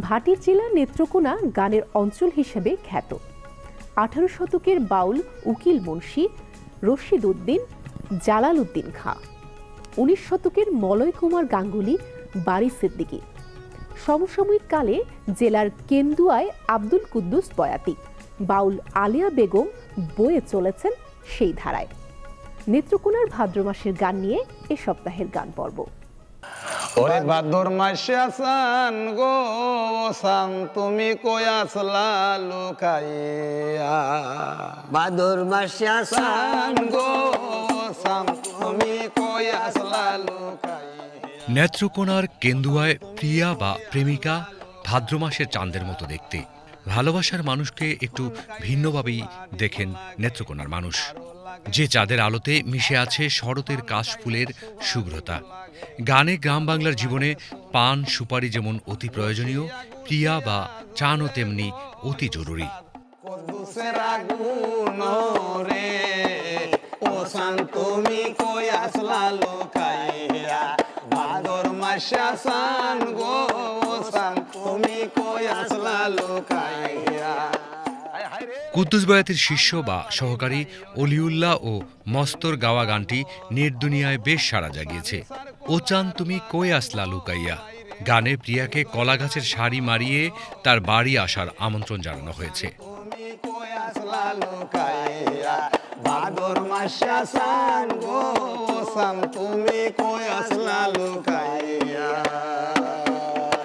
ভাটির জেলা নেত্রকোনা গানের অঞ্চল হিসেবে খ্যাত। আঠারো শতকের বাউল উকিল মুন্সি, রশিদ উদ্দিন, জালাল উদ্দিন খাঁ। উনিশ শতকের মলয় কুমার গাঙ্গুলি, বারি সিদ্দিকী। সমসাময়িক কালে জেলার কেন্দুয়ায় আব্দুল কুদ্দুস বয়াতি। বাউল আলিয়া বেগম বয়ে চলেছেন সেই ধারায়। নেত্রকোনার ভাদ্র মাসের গান নিয়ে এ সপ্তাহের গান পর্ব। ওরে ভাদর মাসে আসান গো সাম তুমি কই আসলা লুকাইয়া? ভাদর মাসে আসা সান গো সাম তুমি কই আসলা লুকাইয়া? নেত্রকোনার কেন্দুয়ায় প্রিয়া বা প্রেমিকা ভাদ্র মাসের চাঁদের মতো দেখতে। ভালোবাসার মানুষকে একটু ভিন্নভাবেই দেখেন নেত্রকোনার মানুষ। যে চাঁদের আলোতে মিশে আছে শরতের কাশফুলের শুভ্রতা। গানে গ্রাম বাংলার জীবনে পান, সুপারি যেমন অতি প্রয়োজনীয়, প্রিয়া বা চানও তেমনি অতি জরুরি। তুমি কই লুকাইয়া? কুদ্দুস বয়াতের শিষ্য বা সহকারী অলিউল্লাহ ও মস্তর গাওয়া গানটি নির্দুনিয়ায় বেশ সাড়া জাগিয়েছে। ও চান তুমি কই আসলা লুকাইয়া? গানে প্রিয়াকে কলা গাছের শাড়ি মারিয়ে তার বাড়ি আসার আমন্ত্রণ জানানো হয়েছে। তুমি কই আসলা লুকাইয়া? ভাদর মাসে আসান গো সাম তুমি কই আসলা লুকাইয়া?